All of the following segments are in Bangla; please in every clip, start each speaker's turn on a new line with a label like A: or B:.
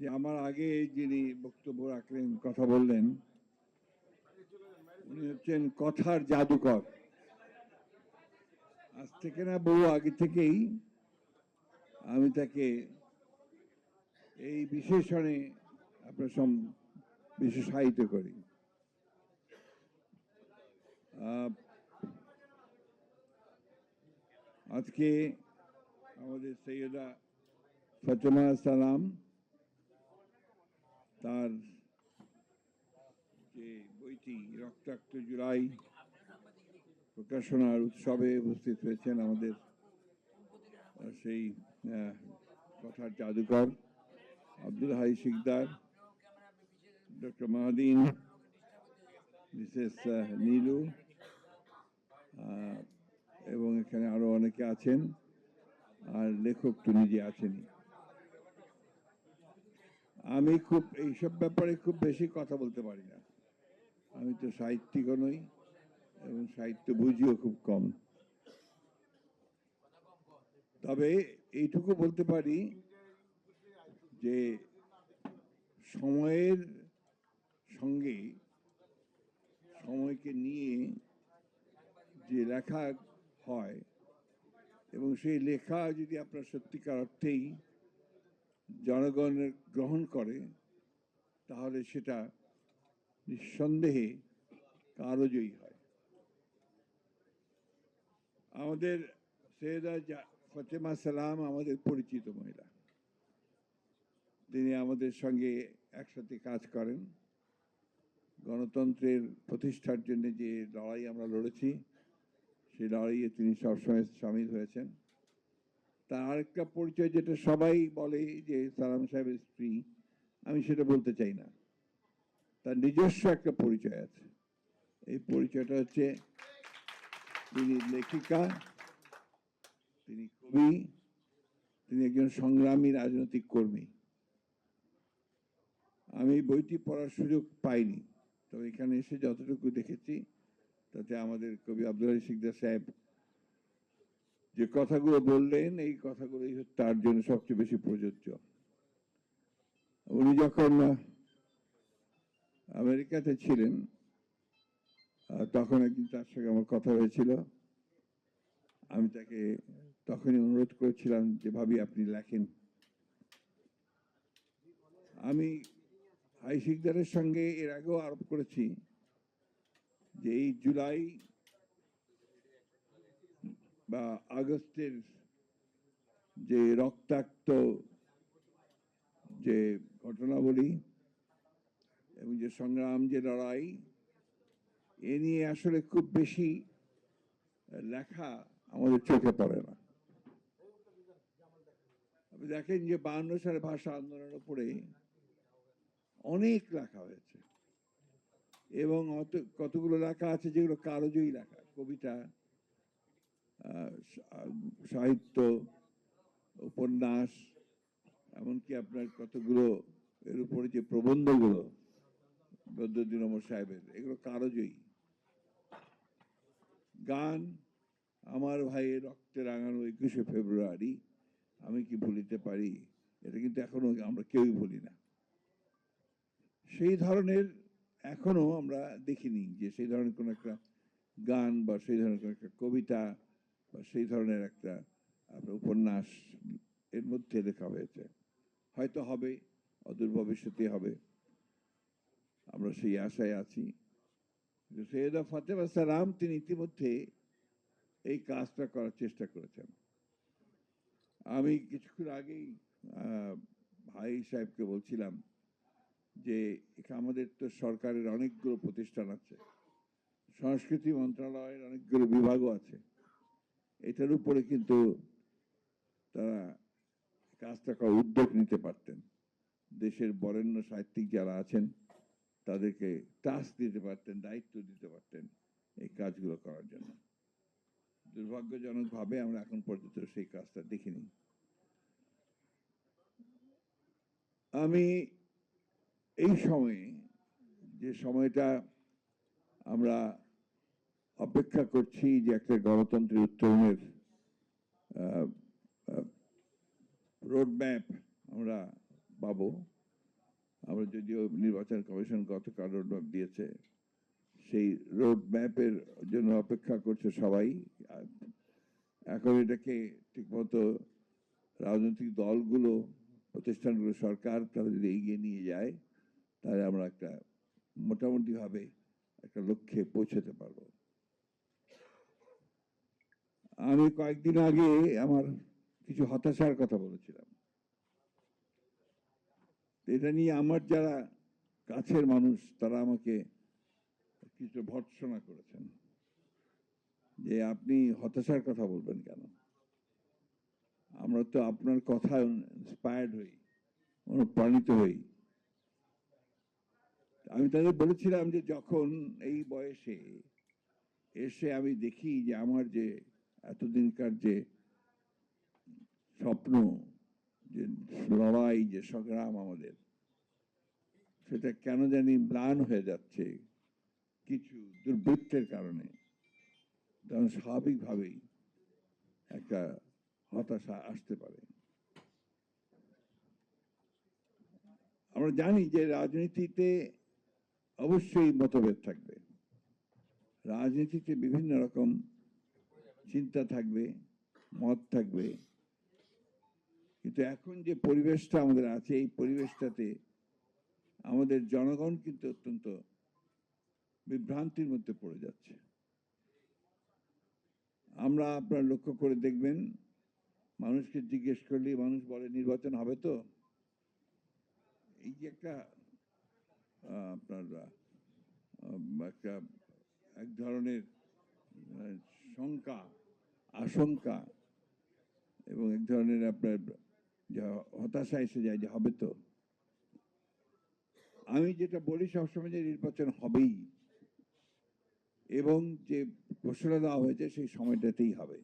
A: যে আমার আগে যিনি বক্তব্য রাখলেন, কথা বললেন, উনি হচ্ছেন কথার জাদুকর। আজ থেকে না বহু আগে থেকেই আমি তাকে এই বিশেষণে আপনার সম বিশেষায়িত করি। আজকে আমাদের সৈয়দা ফতেমা সালাম তার যে বইটি রক্তাক্ত জুলাই প্রকাশনার উৎসবে উপস্থিত হয়েছেন আমাদের সেই কথার জাদুকর আব্দুল হাই শিকদার, ডক্টর মাহাদিন, মিসেস নীলু এবং এখানে আরও অনেকে আছেন। আর লেখক তো নিজে আছেনই। আমি খুব, এইসব ব্যাপারে খুব বেশি কথা বলতে পারি না। আমি তো সাহিত্যিকও নই, এবং সাহিত্য বুঝিও খুব কম। তবে এইটুকু বলতে পারি যে, সময়ের সঙ্গে সময়কে নিয়ে যে লেখা হয়, এবং সেই লেখা যদি আপনার সত্যিকার অর্থেই জনগণের গ্রহণ করে, তাহলে সেটা নিঃসন্দেহে কারজয়ী হয়। আমাদের সৈয়দা ফতেমা সালাম আমাদের পরিচিত মহিলা। তিনি আমাদের সঙ্গে একসাথে কাজ করেন। গণতন্ত্রের প্রতিষ্ঠার জন্য যে লড়াই আমরা লড়েছি, সেই লড়াইয়ে তিনি সবসময় সামিল হয়েছেন। তার আরেকটা পরিচয় যেটা সবাই বলে যে সালাম সাহেবের স্ত্রী, আমি সেটা বলতে চাই না। তার নিজস্ব একটা পরিচয় আছে। এই পরিচয়টা হচ্ছে তিনি লেখিকা, তিনি কবি, তিনি একজন সংগ্রামী রাজনৈতিক কর্মী। আমি বইটি পড়ার সুযোগ পাইনি, তবে এখানে এসে যতটুকু দেখেছি, তাতে আমাদের কবি আব্দুল হাই সিকদার সাহেব যে কথাগুলো বললেন, এই কথাগুলোই তার জন্য সবচেয়ে বেশি প্রযোজ্য। উনি যখন আমেরিকাতে ছিলেন তখন একদিন তার সঙ্গে আমার কথা হয়েছিল। আমি তাকে তখনই অনুরোধ করেছিলাম যে, ভাবি, আপনি লেখেন। আমি হাই শিকদারের সঙ্গে এর আগেও আরোপ করেছি যে, এই জুলাই বা আগস্টের যে রক্তাক্ত যে ঘটনাবলী এবং যে সংগ্রাম, যে লড়াই, এ নিয়ে আসলে খুব বেশি লেখা আমাদের চোখে পড়ে না। আপনি দেখেন যে বায়ান্ন সালে ভাষা আন্দোলনের উপরে অনেক লেখা হয়েছে এবং কতগুলো লেখা আছে যেগুলো কারজয়ী লেখা, কবিতা সাহিত্য, উপন্যাস, এমনকি আপনার কতগুলো এর উপরে যে প্রবন্ধগুলো বদ্রুদ্দিন ওমর সাহেবের, এগুলো কারজয়ী গান আমার ভাইয়ের রক্তে রাঙানো একুশে ফেব্রুয়ারি, আমি কি ভুলিতে পারি? এটা কিন্তু এখনও আমরা কেউই ভুলি না। সেই ধরনের এখনও আমরা দেখিনি যে সেই ধরনের কোনো একটা গান বা সেই ধরনের কোনো একটা কবিতা সেই ধরনের একটা, আপনার উপন্যাস এর মধ্যে লেখা হয়েছে। হয়তো হবে, অদূর ভবিষ্যতে হবে। আমরা সেই আশায় আছি। সৈয়দা ফাতেমা সালাম তিনি ইতিমধ্যে এই কাজটা করার চেষ্টা করেছেন। আমি কিছুক্ষণ আগেই ভাই সাহেবকে বলছিলাম যে আমাদের তো সরকারের অনেকগুলো প্রতিষ্ঠান আছে, সংস্কৃতি মন্ত্রণালয়ের অনেকগুলো বিভাগও আছে। এটার উপরে কিন্তু তারা কাজটা করার উদ্যোগ নিতে পারতেন। দেশের বরেণ্য সাহিত্যিক যারা আছেন, তাদেরকে টাস্ক দিতে পারতেন, দায়িত্ব দিতে পারতেন এই কাজগুলো করার জন্য। দুর্ভাগ্যজনকভাবে আমরা এখন পর্যন্ত সেই কাজটা দেখিনি। আমি এই সময়ে যে সময়টা আমরা অপেক্ষা করছি যে একটা গণতন্ত্রের উত্তরণের রোড ম্যাপ আমরা পাবো। আমরা যদিও নির্বাচন কমিশন গতকাল রোডম্যাপ দিয়েছে, সেই রোড ম্যাপের জন্য অপেক্ষা করছে সবাই। এখন এটাকে ঠিকমতো রাজনৈতিক দলগুলো, প্রতিষ্ঠানগুলো, সরকার তারা যদি এগিয়ে নিয়ে যায়, তাহলে আমরা একটা মোটামুটিভাবে একটা লক্ষ্যে পৌঁছাতে পারব। আমি কয়েকদিন আগে আমার কিছু হতাশার কথা বলেছিলাম। এটা নিয়ে আমার যারা কাছের মানুষ, তারা আমাকে কিছু ভর্ৎসনা করেছেন যে আপনি হতাশার কথা বলবেন কেন? আমরা তো আপনার কথা ইন্সপায়ার্ড হই, অনুপ্রাণিত হই। আমি তাদের বলেছিলাম যে যখন এই বয়সে এসে আমি দেখি যে আমার যে এতদিনকার যে স্বপ্ন, যে লড়াই, যে সংগ্রাম আমাদের, সেটা কেন জানি ম্লান হয়ে যাচ্ছে কিছু দুর্বৃত্তের কারণে। তখন স্বাভাবিকভাবেই একটা হতাশা আসতে পারে। আমরা জানি যে রাজনীতিতে অবশ্যই মতভেদ থাকবে। রাজনীতিতে বিভিন্ন রকম চিন্তা থাকবে, মত থাকবে। কিন্তু এখন যে পরিবেশটা আমাদের আছে, এই পরিবেশটাতে আমাদের জনগণ কিন্তু অত্যন্ত বিভ্রান্তির মধ্যে পড়ে যাচ্ছে। আমরা আপনার লক্ষ্য করে দেখবেন, মানুষকে জিজ্ঞেস করলে মানুষ বলে, নির্বাচন হবে তো? এই যে একটা আপনার একটা এক ধরনের শঙ্কা আশঙ্কা এবং এক ধরনের আপনার যে হতাশা এসে যায় যে হবে তো। আমি যেটা বলি সবসময় যে নির্বাচন হবেই এবং যে ঘোষণা দেওয়া হয়েছে সেই সময়টাতেই হবে।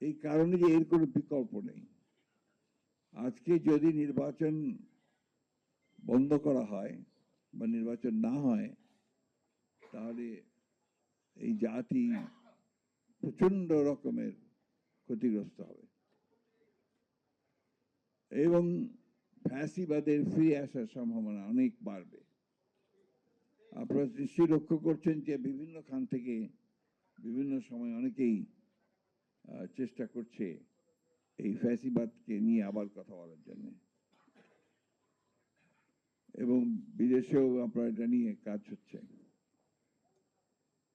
A: এই কারণে যে এর কোনো বিকল্প নেই। আজকে যদি নির্বাচন বন্ধ করা হয় বা নির্বাচন না হয়, তাহলে এই জাতি প্রচণ্ড রকমের ক্ষতিগ্রস্ত হবে। এবং ফ্যাসিবাদের ফিরে আসার সম্ভাবনা অনেক বাড়বে। আপনারা নিশ্চয়ই লক্ষ্য করছেন যে বিভিন্ন খান থেকে বিভিন্ন সময় অনেকেই চেষ্টা করছে এই ফ্যাসিবাদকে নিয়ে আবার কথা বলার জন্য। এবং বিদেশেও আপনার এটা নিয়ে কাজ হচ্ছে।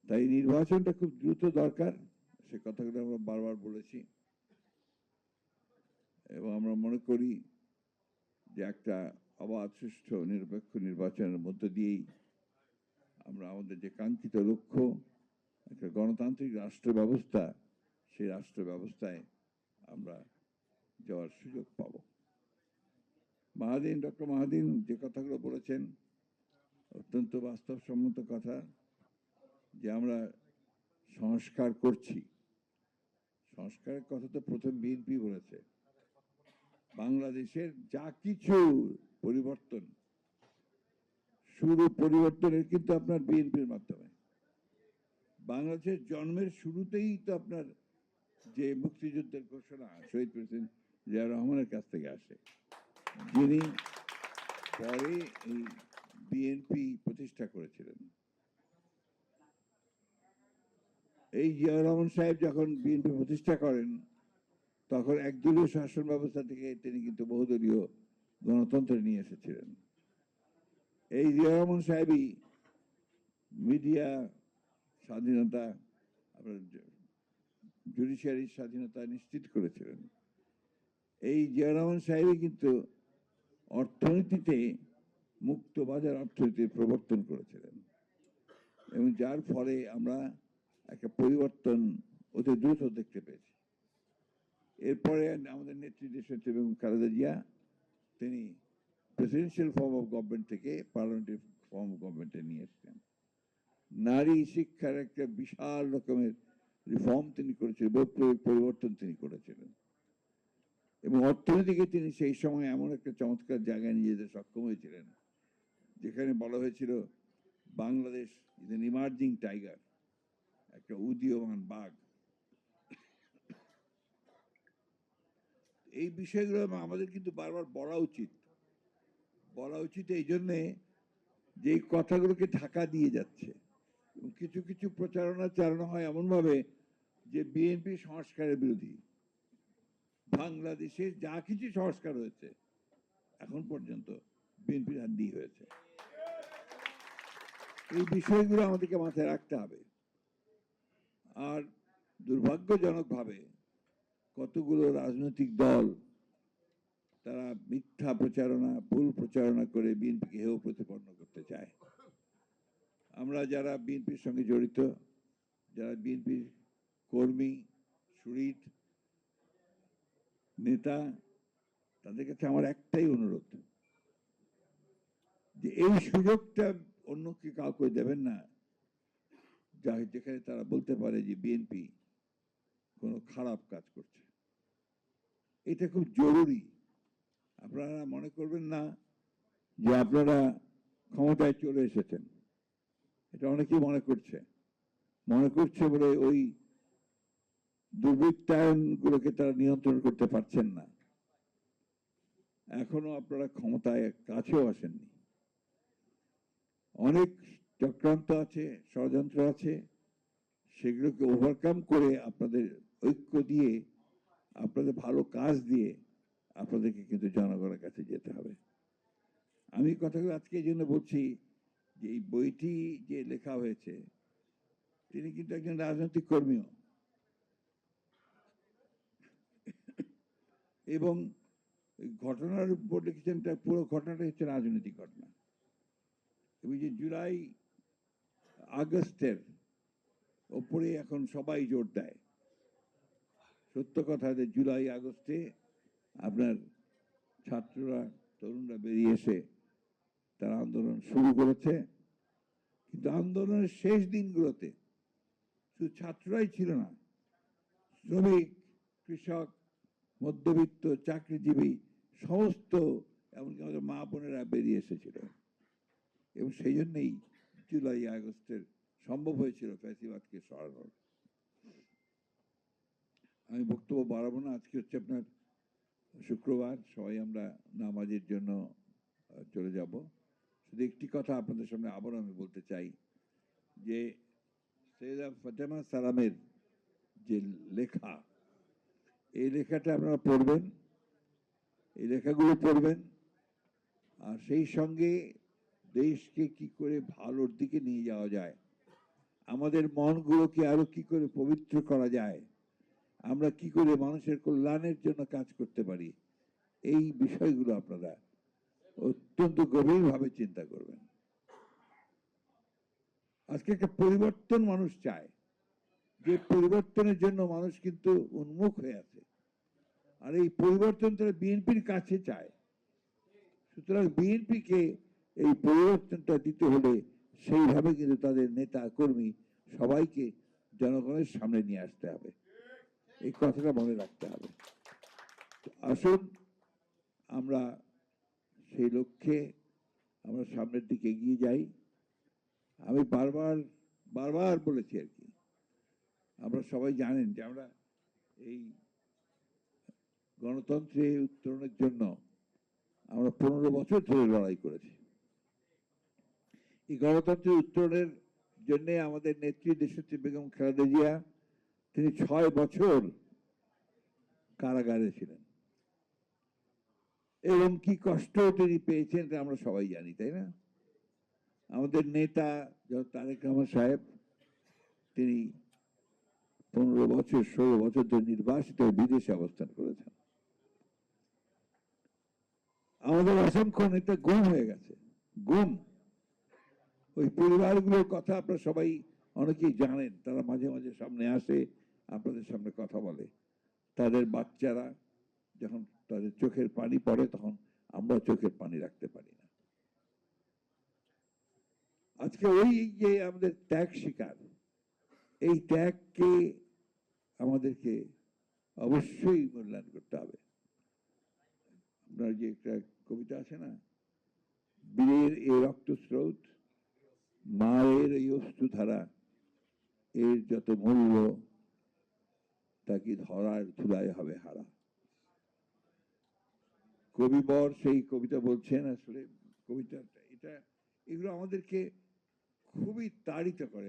A: তাই নির্বাচনটা খুব দ্রুত দরকার। সে কথাগুলো আমরা বারবার বলেছি। এবং আমরা মনে করি যে একটা অবাধ, সুষ্ঠু, নিরপেক্ষ নির্বাচনের মধ্য দিয়েই আমরা আমাদের যে কাঙ্ক্ষিত লক্ষ্য, একটা গণতান্ত্রিক রাষ্ট্র ব্যবস্থা সেই রাষ্ট্র ব্যবস্থায় আমরা যাওয়ার সুযোগ পাব। মাহাদিন, ডক্টর মাহাদিন যে কথাগুলো বলেছেন, অত্যন্ত বাস্তবসম্মত কথা। যে আমরা সংস্কার করছি। সংস্কারের কথা তো প্রথম বিএনপি বলেছে। বাংলাদেশের যা কিছু পরিবর্তন, শুরু পরিবর্তনের কিন্তু আপনার বিএনপির মাধ্যমে। বাংলাদেশের জন্মের শুরুতেই তো আপনার যে মুক্তিযুদ্ধের ঘোষণা শহীদ প্রেসিডেন্ট জিয়া রহমানের কাছ থেকে আসে। যিনি পরে এই বিএনপি প্রতিষ্ঠা করেছিলেন। এই জিয়া রহমান সাহেব যখন বিএনপি প্রতিষ্ঠা করেন, তখন একদলীয় শাসন ব্যবস্থা থেকে তিনি কিন্তু বহুদলীয় গণতন্ত্র নিয়ে এসেছিলেন। এই জিয়া রহমান সাহেবই মিডিয়া স্বাধীনতা, আপনার জুডিশিয়ারির স্বাধীনতা নিশ্চিত করেছিলেন। এই জিয়া রহমান সাহেবই কিন্তু অর্থনীতিতে মুক্ত বাজার অর্থনীতির প্রবর্তন করেছিলেন। এবং যার ফলে আমরা একটা পরিবর্তন অতি দ্রুত দেখতে পেয়েছি। এরপরে আমাদের নেত্রী দেশের এবং খালেদা জিয়া, তিনি প্রেসিডেন্সিয়াল ফর্ম অফ গভর্নমেন্ট থেকে পার্লামেন্টারি ফর্ম অফ গভর্নমেন্টে নিয়ে এসছেন। নারী শিক্ষার একটা বিশাল রকমের রিফর্ম তিনি করেছিলেন, বৈপ্লবিক পরিবর্তন তিনি করেছিলেন। এবং অর্থনীতিকে তিনি সেই সময় এমন একটা চমৎকার জায়গায় নিয়ে যেতে সক্ষম হয়েছিলেন, যেখানে বলা হয়েছিল Bangladesh is an emerging tiger একটা উদীয়মান বাঘ। এই বিষয়গুলো আমাদের কিন্তু বারবার বলা উচিত। বলা উচিত এই জন্যে যে কথাগুলোকে ঢাকা দিয়ে যাচ্ছে। এবং কিছু কিছু প্রচারণা চালানো হয় এমনভাবে যে বিএনপি সংস্কারের বিরোধী। বাংলাদেশে যা কিছু সংস্কার হয়েছে, এখন পর্যন্ত বিএনপির হান্ডি হয়েছে। এই বিষয়গুলো আমাদেরকে মাথায় রাখতে হবে। আর দুর্ভাগ্যজনকভাবে কতগুলো রাজনৈতিক দল তারা মিথ্যা প্রচারণা, ভুল প্রচারণা করে বিএনপিকে হেয় প্রতিপন্ন করতে চায়। আমরা যারা বিএনপির সঙ্গে জড়িত, যারা বিএনপির কর্মী শরীর নেতা, তাদের কাছে আমার একটাই অনুরোধ যে এই সুযোগটা অন্যকে কাউকে দেবেন না। যেখানে তারা বলতে পারে যে বিএনপি কোনো খারাপ কাজ করছে। এটা খুব জরুরি। আপনারা মনে করবেন না যে আপনারা ক্ষমতায় চলে এসেছেন। এটা অনেকেই মনে করছে। মনে করছে বলে ওই দুর্বৃত্তায়ন গুলোকে তারা নিয়ন্ত্রণ করতে পারছেন না। এখনও আপনারা ক্ষমতায় কাছেও আসেননি। অনেক চক্রান্ত আছে, ষড়যন্ত্র আছে, সেগুলোকে ওভারকাম করে আপনাদের ঐক্য দিয়ে, আপনাদের ভালো কাজ দিয়ে আপনাদেরকে কিন্তু জনগণের কাছে যেতে হবে। আমি কথাগুলো আজকে এই জন্য বলছি যে এই বইটি যে লেখা হয়েছে, তিনি কিন্তু একজন রাজনৈতিক কর্মীও। এবং ঘটনার উপর লিখেছেন, তার পুরো ঘটনাটা হচ্ছে রাজনৈতিক ঘটনা। এবং যে জুলাই আগস্টের ওপরে এখন সবাই জোর দেয়। সত্য কথা যে জুলাই আগস্টে আপনার ছাত্ররা, তরুণরা বেরিয়ে এসে তারা আন্দোলন শুরু করেছে। কিন্তু আন্দোলনের শেষ দিনগুলোতে শুধু ছাত্ররাই ছিল না, শ্রমিক, কৃষক, মধ্যবিত্ত, চাকরিজীবী, সমস্ত এমনকি আমাদের মা বোনেরা বেরিয়ে এসেছিল। এবং সেই জন্যই জুলাই, আগস্টের সম্ভব হয়েছিল ফ্যাসিবাদকে সরানোর। আমি বক্তব্য বাড়াবো না, আজকে হচ্ছে আপনার শুক্রবার, সবাই আমরা নামাজের জন্য চলে যাব। শুধু একটি কথা আপনাদের সামনে আবার আমি বলতে চাই, যে সৈয়দা ফতেমা সালামের যে লেখা, এই লেখাটা আপনারা পড়বেন, এই লেখাগুলো পড়বেন, আর সেই সঙ্গে দেশকে কি করে ভালোর দিকে নিয়ে যাওয়া যায়? আমাদের মনগুলোকে আরও কি করে পবিত্র করা যায়? আমরা কি করে মানুষের কল্যাণের জন্য কাজ করতে পারি? এই বিষয়গুলো আপনারা অত্যন্ত গভীরভাবে চিন্তা করবেন। আজকে একটা পরিবর্তন মানুষ চায়। যে পরিবর্তনের জন্য মানুষ কিন্তু উন্মুখ হয়ে আছে। আর এই পরিবর্তন তারা বিএনপির কাছে চায়। সুতরাং বিএনপিকে এই পরিবর্তনটা দিতে হলে সেইভাবে কিন্তু তাদের নেতা কর্মী সবাইকে জনগণের সামনে নিয়ে আসতে হবে। এই কথাটা মনে রাখতে হবে। আসুন, আমরা সেই লক্ষ্যে আমরা সামনের দিকে এগিয়ে যাই। আমি বারবার বারবার বলেছি আর কি, আমরা সবাই জানেন যে আমরা এই গণতন্ত্রে উত্তরণের জন্য আমরা পনেরো বছর ধরে লড়াই করেছি। এই গণতন্ত্রের উত্তরণের জন্যে আমাদের নেত্রী দেশত্রী বেগম খালেদা জিয়া, তিনি ছয় বছর কারাগারে ছিলেন। এবং কি কষ্ট তিনি পেয়েছেন এটা আমরা সবাই জানি, তাই না? আমাদের নেতা তারেক রহমান সাহেব, তিনি পনেরো বছর, ষোলো বছর ধরে নির্বাসিত বিদেশে অবস্থান করেছেন। আমাদের অসংখ্য নেতা গুম হয়ে গেছে, গুম। ওই পরিবারগুলোর কথা আপনারা সবাই অনেকেই জানেন, তারা মাঝে মাঝে সামনে আসে, আপনাদের সামনে কথা বলে। তাদের বাচ্চারা যখন তাদের চোখের পানি পড়ে, তখন আমরা চোখের পানি রাখতে পারি না। আজকে ওই যে আমাদের ত্যাগ শিকার, এই ত্যাগকে আমাদেরকে অবশ্যই মূল্যায়ন করতে হবে। আপনার যে একটা কবিতা আছে না, বীরের এই রক্তস্রোত মায়ের এই অস্তুধারা এর যত মূল্য, তা কি ধরার ধুলায় হবে হারা? কবিবর সেই কবিতা বলছেন আসলে, কবিতাটা, এটা এগুলো আমাদেরকে খুবই তাড়িত করে।